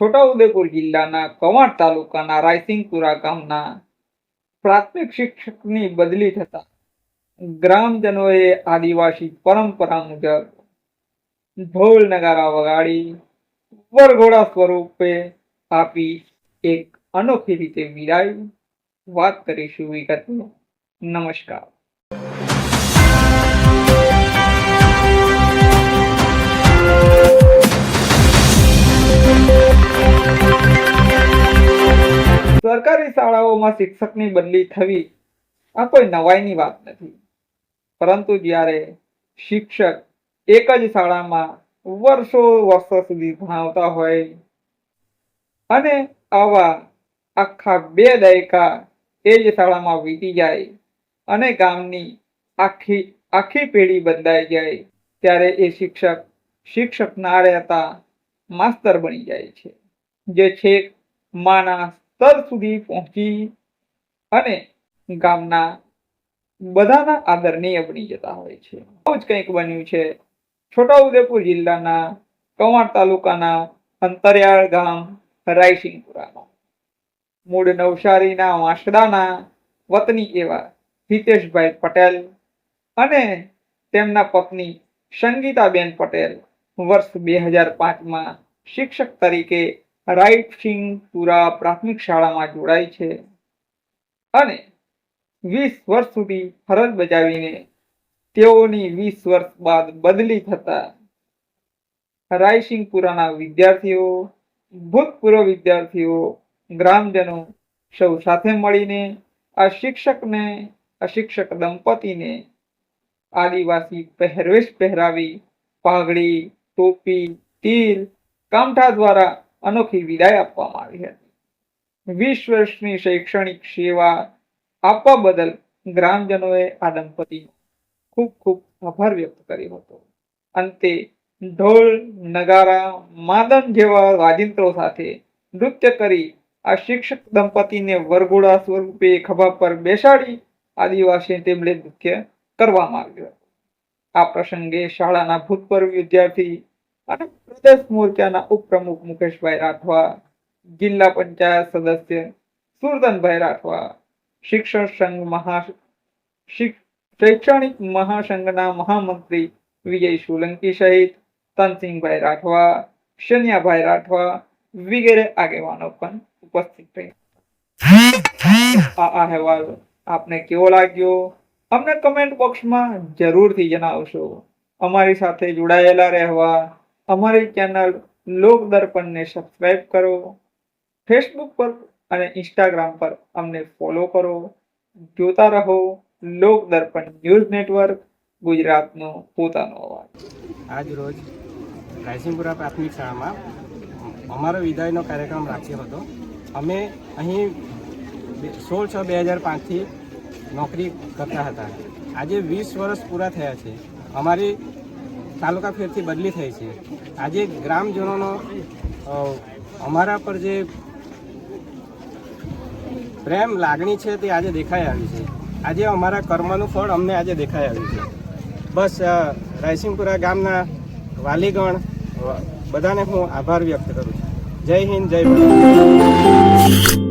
છોટાઉદેપુર જિલ્લાના કવાંટ તાલુકાના રાયસિંગપુરા ગામના પ્રાથમિક શિક્ષકની બદલી થતા ગ્રામજનોએ આદિવાસી પરંપરા મુજબ ઢોલ નગારા વગાડી, વરઘોડા સ્વરૂપે આપી એક અનોખી રીતે વિદાય વાત કરીશું વિગતમાં. નમસ્કાર. સરકારી શાળાઓમાં શિક્ષકની બદલી થવી આ કોઈ નવાઈની વાત નથી. પરંતુ જ્યારે શિક્ષક એક જ શાળામાં વર્ષો વર્ષો સુધી ભણાવતા હોય અને આવા આખા બે દાયકા એ જ શાળામાં વીતી જાય અને ગામની આખી આખી પેઢી બદલાઈ જાય, ત્યારે એ શિક્ષક શિક્ષક ના રહેતા માસ્તર બની જાય છે. જે છેક માના સ્તર સુધી પહોંચી અને ગામના બધાના આદરણીય બની જતા હોય છે. આવું જ કંઈક બન્યું છે. છોટાઉદેપુર જિલ્લાના કવાંટ તાલુકાના અંતરિયાળ ગામ રાયસિંગપુરામાં મૂળ નવસારીના વાંસદાના વતની એવા હિતેશભાઈ પટેલ અને તેમના પત્ની સંગીતાબેન પટેલ વર્ષ બે હજાર પાંચમાં શિક્ષક તરીકે રાયસિંગપુરા પ્રાથમિક શાળામાં જોડાય છે અને વીસ વર્ષ સુધી ફરજ બજાવીને તેઓની વીસ વર્ષ બાદ બદલી થતા રાયસિંગપુરાના વિદ્યાર્થીઓ, ભૂતપૂર્વ વિદ્યાર્થીઓ, ગ્રામજનો સૌ સાથે મળીને આ શિક્ષકને અશિક્ષક દંપતીને આદિવાસી પહેરવેશ પહેરાવી, પાઘડી, ટોપી તીર કામઠા દ્વારા અનોખી વિદાય આપવામાં આવી હતી. વીસ વર્ષની શૈક્ષણિક સેવા આપવા બદલ ગ્રામજનોએ આ દંપતીનો ખૂબ ખૂબ આભાર વ્યક્ત કર્યો હતો. અંતે ઢોલ, નગારા માદન જેવા વાજિંત્રો સાથે નૃત્ય કરી આ શિક્ષક દંપતીને વરઘોડા સ્વરૂપે ખભા પર બેસાડી આદિવાસી તેમણે નૃત્ય કરવામાં આવ્યું હતું. આ પ્રસંગે શાળાના ભૂતપૂર્વ વિદ્યાર્થી અને પ્રદેશ મોરચાના ઉપપ્રમુખ મુકેશભાઈ રાઠવા, જિલ્લા પંચાયત સદસ્ય સુરદનભાઈ રાઠવા, શિક્ષણ સંઘ મહા શૈક્ષણિક મહાસંઘના મહામંત્રી વિજય સોલંકી સહિત તનસિંહભાઈ રાઠવા, શનિયાભાઈ રાઠવા વગેરે આગેવાનો પણ ઉપસ્થિત રહ્યા. આ અહેવાલ આપને કેવો લાગ્યો? અમને કમેન્ટ બોક્સમાં જરૂરથી જણાવશો. અમારી સાથે જોડાયેલા રહેવા અમારી ચેનલ લોક દર્પણને સબસ્ક્રાઇબ કરો ફેસબુક પર અને ઇન્સ્ટાગ્રામ પર અમને ફોલો કરો. જોતા રહો લોક દર્પણ ન્યૂઝ નેટવર્ક ગુજરાતનો પોતાનો અવાજ. આજ રોજ રાયસિંગપુરા પ્રાથમિક શાળામાં અમારો વિદાયનો કાર્યક્રમ રાખ્યો હતો. અમે અહીં સોળ છ બે હજાર પાંચથી નોકરી કરતા હતા. આજે વીસ વર્ષ પૂરા થયા છે. અમારી તાલુકા ફેરથી બદલી થઈ છે. આજે ગ્રામજનોનો અમારા પર જે પ્રેમ લાગણી છે તે આજે દેખાઈ આવી છે. આજે અમારા કર્મનું ફળ અમને આજે દેખાઈ આવ્યું છે. બસ રાયસિંહપુરા ગામના વાલીગણ બધાને હું આભાર વ્યક્ત કરું છું. જય હિન્દ, જય ભારત.